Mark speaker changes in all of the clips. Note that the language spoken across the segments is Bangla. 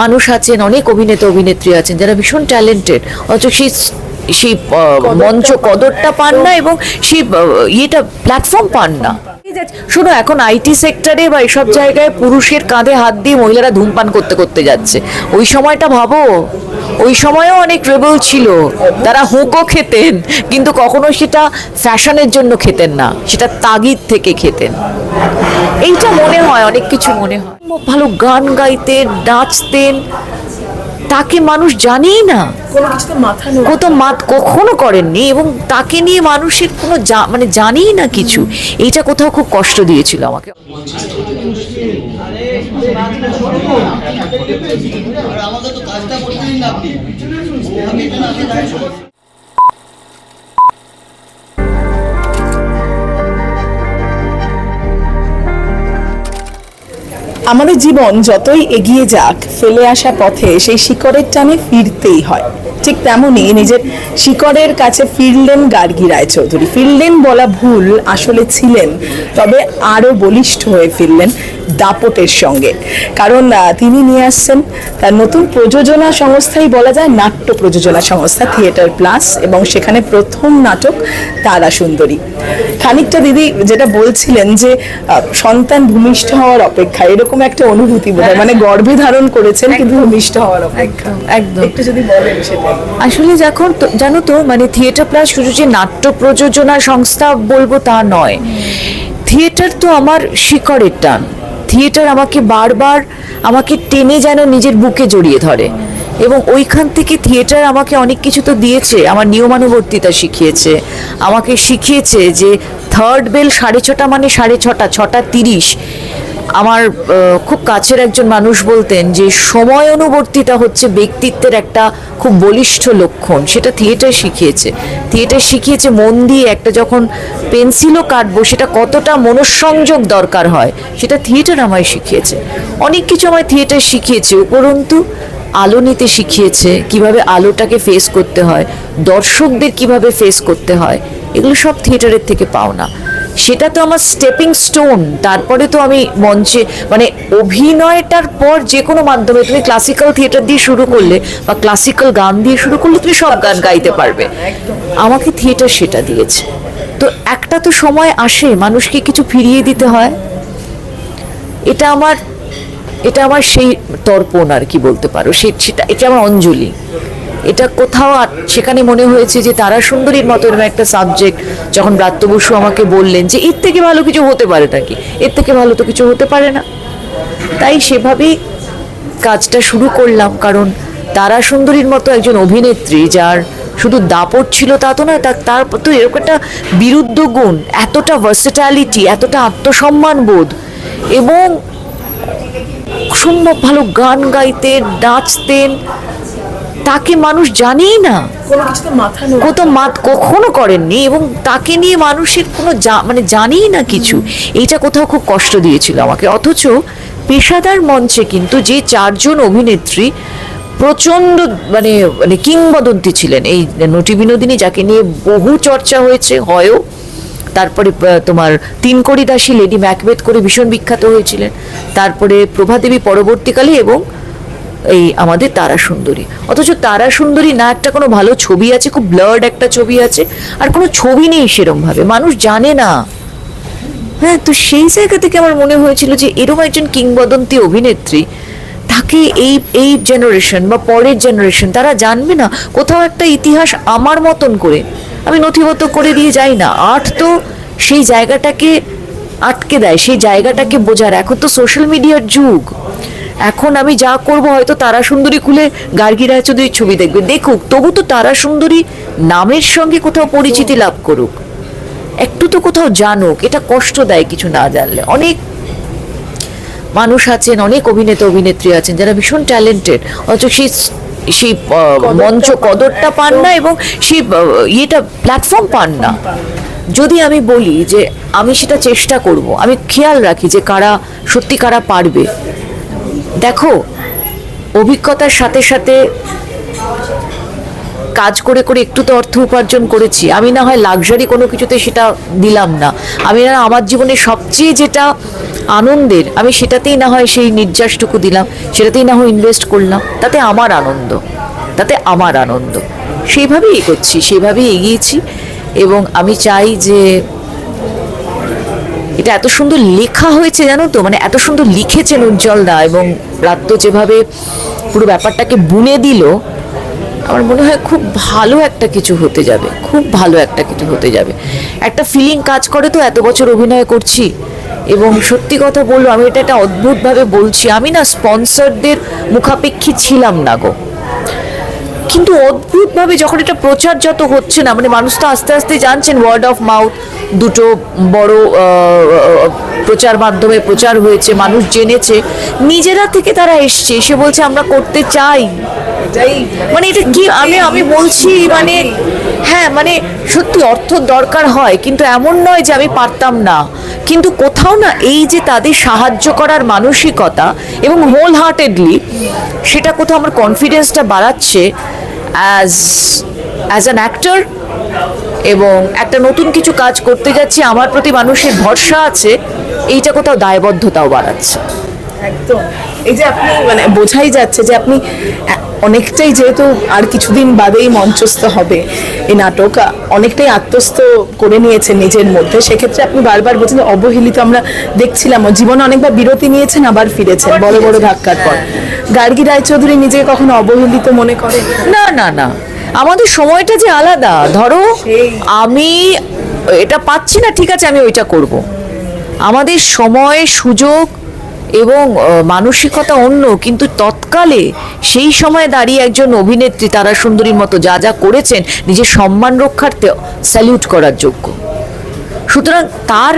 Speaker 1: মানুষ আছেন অনেক অভিনেতা অভিনেত্রী আছেন যারা ভীষণ ট্যালেন্টেড অথচ সেই সেই মঞ্চ কদরটা পান না এবং সেই ইয়েটা প্ল্যাটফর্ম পান না। শোনো, এখন আইটি সেক্টরে বা এসব জায়গায় পুরুষের কাঁধে হাত দিয়ে মহিলারা ধূমপান করতে করতে যাচ্ছে। ওই সময়টা ভাবো, ওই সময়ও অনেক রেবল ছিল। তারা হোঁকও খেতেন, কিন্তু কখনো সেটা ফ্যাশনের জন্য খেতেন না, সেটা তাগিদ থেকে খেতেন। এইটা মনে হয়, অনেক কিছু মনে হয়। ভালো গান গাইতেন, নাচতেন তাকে মানুষ জানেই না। কত মাত কখনো করেননি এবং তাকে নিয়ে মানুষের কোনো মানে জানেই না কিছু। এটা কোথাও খুব কষ্ট দিয়েছিল আমাকে।
Speaker 2: তো কাজটা করতে দিন না আপনি।
Speaker 3: আমাদের জীবন যতই এগিয়ে যাক, ফেলে আসা পথে সেই শিকড়ের টানে ফিরতেই হয়। ঠিক তেমনই নিজের শিকড়ের কাছে ফিরলেন গার্গী রায়চৌধুরী। ফিরলেন বলা ভুল, আসলে ছিলেন, তবে আরও বলিষ্ঠ হয়ে ফিরলেন দাপটের সঙ্গে। কারণ তিনি নিয়ে আসছেন তার নতুন প্রযোজনা সংস্থাই বলা যায় নাট্য প্রযোজনা সংস্থা থিয়েটার প্লাস এবং সেখানে প্রথম নাটক তারা সুন্দরী খানিকটা দিদি যেটা বলছিলেন যে সন্তান ভূমিষ্ঠ হওয়ার অপেক্ষা এরকম একটা অনুভূতি বোধ মানে গর্ভে ধারণ করেছেন কিন্তু ভূমিষ্ঠ হওয়ার অপেক্ষা।
Speaker 1: একদম
Speaker 3: একটু যদি বলেন সেটা।
Speaker 1: আসলে যখন জানো তো মানে থিয়েটার প্লাস শুধু যে নাট্য প্রযোজনা সংস্থা বলব তা নয় থিয়েটার তো আমার শিকড়ের টান। থিয়েটার আমাকে বারবার আমাকে টেনে যেন নিজের বুকে জড়িয়ে ধরে। এবং ওইখান থেকে থিয়েটার আমাকে অনেক কিছু তো দিয়েছে, আমার নিয়মানুবর্তিতা শিখিয়েছে। আমাকে শিখিয়েছে যে থার্ড বেল সাড়ে ছটা মানে সাড়ে ছটা ছটা তিরিশ। আমার খুব কাছের একজন মানুষ বলতেন যে সময় অনুবর্তিতা হচ্ছে ব্যক্তিত্বের একটা খুব বলিষ্ঠ লক্ষণ। সেটা থিয়েটার শিখিয়েছে। থিয়েটার শিখিয়েছে মন দিয়ে একটা যখন পেন্সিলও কাটবো, সেটা কতটা মনঃসংযোগ দরকার হয়, সেটা থিয়েটার আমায় শিখিয়েছে। অনেক কিছু আমায় থিয়েটার শিখিয়েছে। উপরন্তু, আলো নিতে শিখিয়েছে কীভাবে আলোটাকে ফেস করতে হয়, দর্শকদের কীভাবে ফেস করতে হয়, এগুলো সব থিয়েটারের থেকে পাওনা। সেটা তো আমার স্টেপিং স্টোন তারপরে তো আমি মঞ্চে মানে অভিনয়টার পর যে কোনো মাধ্যমে তুমি ক্লাসিক্যাল থিয়েটার দিয়ে শুরু করলে বা ক্লাসিক্যাল গান দিয়ে শুরু করলে তুমি সব গান গাইতে পারবে। আমাকে থিয়েটার সেটা দিয়েছে। তো একটা তো সময় আসে, মানুষকে কিছু ফিরিয়ে দিতে হয়। এটা আমার এটা আমার সেই তর্পণ আর কি বলতে পারো। সেটা, এটা আমার অঞ্জলি। এটা কোথাও সেখানে মনে হয়েছে যে তারা সুন্দরীর মতো এরকম একটা সাবজেক্ট যখন ব্রাত্য বসু আমাকে বললেন যে, এর থেকে ভালো কিছু হতে পারে নাকি? এর থেকে ভালো তো কিছু হতে পারে না। তাই সেভাবেই কাজটা শুরু করলাম, কারণ তারা সুন্দরীর মতো একজন অভিনেত্রী যার শুধু দাপট ছিল তা তো তা- তার তো এরকম একটা বিরুদ্ধ গুণ, এতটা ভার্সেটালিটি এতটা আত্মসম্মান বোধ এবং সম্ভব ভালো গান গাইতেন, নাচতেন তাকে মানুষ জানেই না। কত মাত কখনো করেননি এবং তাকে নিয়ে মানুষের কোনো মানে জানেই না কিছু। এইটা কোথাও খুব কষ্ট দিয়েছিল আমাকে। অথচ পেশাদার মঞ্চে কিন্তু যে চারজন অভিনেত্রী প্রচণ্ড মানে মানে কিংবদন্তি ছিলেন। এই নটি বিনোদিনী যাকে নিয়ে বহু চর্চা হয়েছে হয়ও। তারপরে তোমার তিন কড়ি দাসী লেডি ম্যাকবেথ করে ভীষণ বিখ্যাত হয়েছিলেন। তারপরে প্রভাদেবী পরবর্তীকালে এবং এই আমাদের তারা সুন্দরী। অথচ তারা সুন্দরী না একটা কোনো ভালো ছবি আছে, খুব ব্লার্ড একটা ছবি আছে, আর কোনো ছবি নেই সেরম ভাবে মানুষ জানে না। হ্যাঁ তো সেই জায়গা থেকে আমার মনে হয়েছিল যে এরকম একজন কিংবদন্তি অভিনেত্রী, তাকে এই এই জেনারেশন বা পরের জেনারেশন তারা জানবে না, কোথাও একটা ইতিহাস আমার মতন করে। আমি নথিবদ্ধ করে দিয়ে যাই না। আর্ট তো সেই জায়গাটাকে আটকে দেয়, সেই জায়গাটাকে বোঝার। এখন তো সোশ্যাল মিডিয়ার যুগ। এখন আমি যা করব হয়তো তারা সুন্দরী খুলে গার্গী রায়চৌধুরীর ছবি দেখবে। দেখুক তবু তো তারা সুন্দরী নামের সঙ্গে কোথাও পরিচিতি লাভ করুক। একটু তো কোথাও জানুক এটা কষ্ট দেয় কিছু না জানলে। অনেক মানুষ আছেন অনেক অভিনেতা অভিনেত্রী আছেন যারা ভীষণ ট্যালেন্টেড অথচ সেই সেই মঞ্চ কদরটা পান না এবং সেই ইয়েটা প্ল্যাটফর্ম পান না। যদি আমি বলি যে আমি সেটা চেষ্টা করব আমি খেয়াল রাখি যে কারা সত্যি কারা পারবে। দেখো, অভিজ্ঞতার সাথে সাথে কাজ করে করে একটু তো অর্থ উপার্জন করেছি। আমি না হয় লাক্সারি কোনো কিছুতে সেটা দিলাম না। আমি না আমার জীবনে সবচেয়ে যেটা আনন্দের, আমি সেটাতেই না হয় সেই নির্যাসটুকু দিলাম, সেটাতেই না হয় ইনভেস্ট করলাম, তাতে আমার আনন্দ, তাতে আমার আনন্দ। সেইভাবেই এগোচ্ছি, সেইভাবেই এগিয়েছি এবং আমি চাই যে এটা এত সুন্দর লেখা হয়েছে জানো তো? মানে এত সুন্দর লিখেছেন উজ্জ্বল দা এবং রাত্র যেভাবে পুরো ব্যাপারটাকে বুনে দিল, আমার মনে হয় খুব ভালো একটা কিছু হতে যাবে, খুব ভালো একটা কিছু হতে যাবে। একটা ফিলিং কাজ করে তো এত বছর অভিনয় করছি, এবং সত্যি কথা বলব, আমি এটা একটা অদ্ভুতভাবে বলছি, আমি না স্পন্সরদের মুখাপেক্ষী ছিলাম না গো। কিন্তু অদ্ভুতভাবে যখন এটা প্রচার যত হচ্ছে না মানে মানুষ তো আস্তে আস্তে জানছেন ওয়ার্ড অফ মাউথ দুটো বড় প্রচার মাধ্যমে প্রচার হয়েছে, মানুষ জেনেছে, নিজেরা থেকে তারা এসছে, এসে বলছে, আমরা করতে চাই। মানে এটা কি, আমি আমি বলছি মানে হ্যাঁ মানে সত্যি অর্থ দরকার হয়, কিন্তু এমন নয় যে আমি পারতাম না। কিন্তু কোথাও না এই যে তাদের সাহায্য করার মানসিকতা এবং হোল হার্টেডলি সেটা কোথাও আমার কনফিডেন্সটা বাড়াচ্ছে অ্যাজ অ্যাজ অ্যান অ্যাক্টর এবং একটা নতুন কিছু কাজ করতে যাচ্ছি, আমার প্রতি মানুষের ভরসা আছে, এইটা কোথাও দায়বদ্ধতাও বাড়াচ্ছে।
Speaker 3: একদম। এই যে আপনি মানে বোঝাই যাচ্ছে যে আপনি অনেকটাই যেহেতু আর কিছুদিন বাদেই মঞ্চস্থ হবে এই নাটক অনেকটাই আত্মস্থ করে নিয়েছেন নিজের মধ্যে সেক্ষেত্রে আপনি বারবার বলছেন অবহেলিত আমরা দেখছিলাম জীবনে অনেকবার বিরতি নিয়েছেন আবার ফিরেছেন বড় বড় ধাক্কার পর। গার্গী রায়চৌধুরী নিজেকে কখনো অবহেলিত মনে করেন
Speaker 1: না না না। আমাদের সময়টা যে আলাদা। ধরো আমি এটা পাচ্ছি না ঠিক আছে আমি ওইটা করব। আমাদের সময় সুযোগ এবং মানসিকতা অন্য কিন্তু তৎকালে সেই সময় দাঁড়িয়ে একজন অভিনেত্রী তারা সুন্দরীর মতো যা যা করেছেন নিজের সম্মান রক্ষার্থে স্যালিউট করার যোগ্য। সুতরাং তার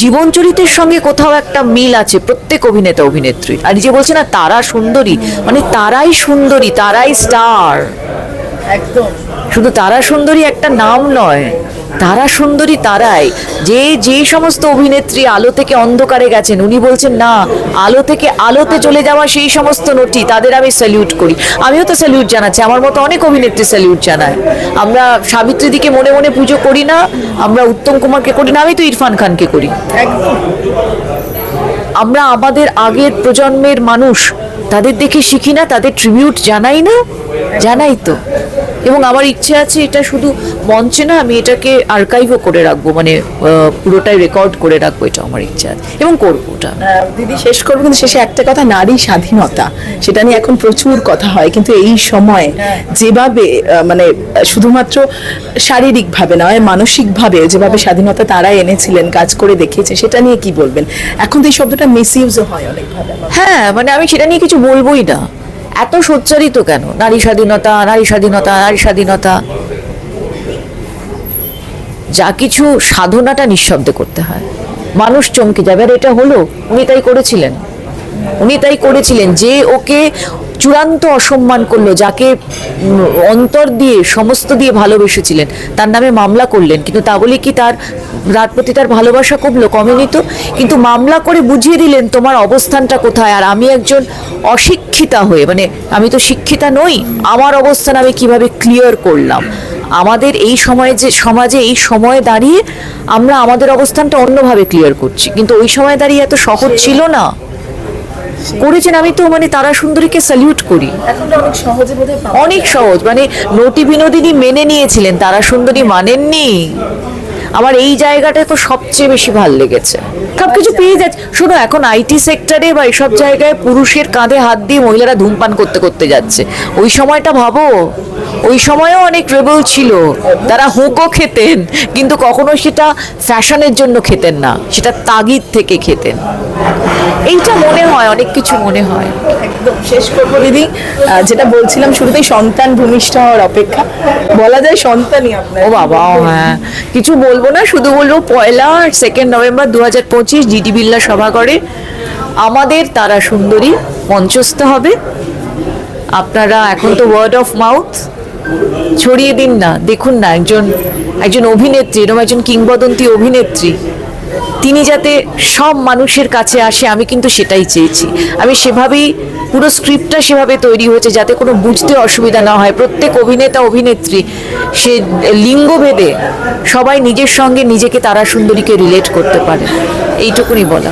Speaker 1: জীবন চরিত্রের সঙ্গে কোথাও একটা মিল আছে প্রত্যেক অভিনেতা অভিনেত্রী। আর যে বলছে না তারা সুন্দরী মানে তারাই সুন্দরী তারাই স্টার
Speaker 3: একদম।
Speaker 1: শুধু তারা সুন্দরী একটা নাম নয় তারা সুন্দরী তারাই। যে যে সমস্ত অভিনেত্রী আলো থেকে অন্ধকারে গেছেন, উনি বলছেন, না, আলো থেকে আলোতে চলে যাওয়া সেই সমস্ত নটি, তাদের আমি স্যালিউট করি। আমিও তো স্যালিউট জানাচ্ছি, আমার মতো অনেক অভিনেত্রী স্যালিউট জানায়। আমরা সাবিত্রী দিকে মনে মনে পুজো করি না, আমরা উত্তম কুমারকে করি না, আমি তো ইরফান খানকে করি।
Speaker 3: একদম
Speaker 1: আমরা আমাদের আগের প্রজন্মের মানুষ, তাদের দেখে শিখি না, তাদের ট্রিবিউট জানাই না, জানাই তো। এবং আমার ইচ্ছে আছে এটা শুধু মঞ্চে না আমি এটাকে আর্কাইভও করে রাখব মানে পুরোটাই রেকর্ড করে রাখব এটা আমার ইচ্ছা আছে এবং করব ওটা।
Speaker 3: দিদি শেষ করব কিন্তু শেষে একটা কথা নারী স্বাধীনতা সেটা নিয়ে এখন প্রচুর কথা হয় কিন্তু এই সময় যেভাবে মানে শুধুমাত্র শারীরিকভাবে নয় মানসিকভাবে যেভাবে স্বাধীনতা তারা এনেছিলেন কাজ করে দেখিয়েছে সেটা নিয়ে কি বলবেন? এখন তো এই শব্দটা মিস ইউজও হয় অনেকভাবে।
Speaker 1: হ্যাঁ মানে আমি সেটা নিয়ে কিছু বলবোই না। এত সোচ্চারিত কেন? নারী স্বাধীনতা নারী স্বাধীনতা নারী স্বাধীনতা। যা কিছু সাধনাটা নিঃশব্দে করতে হয়। মানুষ চমকে যাবে আর এটা হলো, উনি তাই করেছিলেন। উনি তাই করেছিলেন যে ওকে চূড়ান্ত অসম্মান করল, যাকে অন্তর দিয়ে, সমস্ত দিয়ে ভালোবেসেছিলেন। তার নামে মামলা করলেন, কিন্তু তা বলে কি তার রাত প্রতি তার ভালোবাসা কমলো? কমেনি তো। কিন্তু মামলা করে বুঝিয়ে দিলেন, তোমার অবস্থানটা কোথায়? আর আমি একজন অশিক্ষিতা হয়ে মানে আমি তো শিক্ষিতা নই, আমার অবস্থান আমি কীভাবে ক্লিয়ার করলাম? আমাদের এই সময়ে যে, সমাজে এই সময়ে দাঁড়িয়ে আমরা আমাদের অবস্থানটা অন্যভাবে ক্লিয়ার করছি। কিন্তু ওই সময় দাঁড়িয়ে এত সহজ ছিল না। করেছেন। আমি তো মানে তারা সুন্দরীকে স্যালিউট করি।
Speaker 3: অনেক সহজে
Speaker 1: মানে নটি বিনোদিনী মেনে নিয়েছিলেন তারা সুন্দরী মানেননি। আমার এই জায়গাটা তো সবচেয়ে বেশি ভালো লেগেছে। সবকিছু পেয়ে যাচ্ছে। শোনো এখন আইটি সেক্টরে বা এসব জায়গায় পুরুষের কাঁধে হাত দিয়ে মহিলারা ধূমপান করতে করতে যাচ্ছে। ওই সময়টা ভাবো ওই সময়ও অনেক রেবল ছিল। তারা হুঁকো খেতেন কিন্তু কখনো সেটা ফ্যাশনের জন্য খেতেন না সেটা তাগিদ থেকে খেতেন। এইটা মনে হয় অনেক কিছু মনে হয়।
Speaker 3: একদম শেষ করব দিদি। যেটা বলছিলাম শুরুতেই সন্তান ভূমিষ্ঠ হওয়ার অপেক্ষা। বলা যায় সন্তানই আপনার।
Speaker 1: ও বাবা হ্যাঁ। কিছু বলব না শুধু বলব পয়লা আর সেকেন্ড নভেম্বর দু হাজার পঁচিশ জিডি বিল্লা সভাঘরে আমাদের তারা সুন্দরী, মঞ্চস্থ হবে। আপনারা এখন তো ওয়ার্ড অফ মাউথ ছড়িয়ে দিন না, দেখুন না, একজন একজন অভিনেত্রী, এরকম একজন কিংবদন্তী অভিনেত্রী। তিনি যাতে সব মানুষের কাছে আসে, আমি কিন্তু সেটাই চেয়েছি। আমি সেভাবেই, পুরো স্ক্রিপ্টটা সেভাবে তৈরি হয়েছে যাতে কোনো বুঝতে অসুবিধা না হয়। প্রত্যেক অভিনেতা, অভিনেত্রী, সে লিঙ্গভেদে সবাই নিজের সঙ্গে নিজেকে তারা সুন্দরীকে রিলেট করতে পারে। এইটুকুনি বলা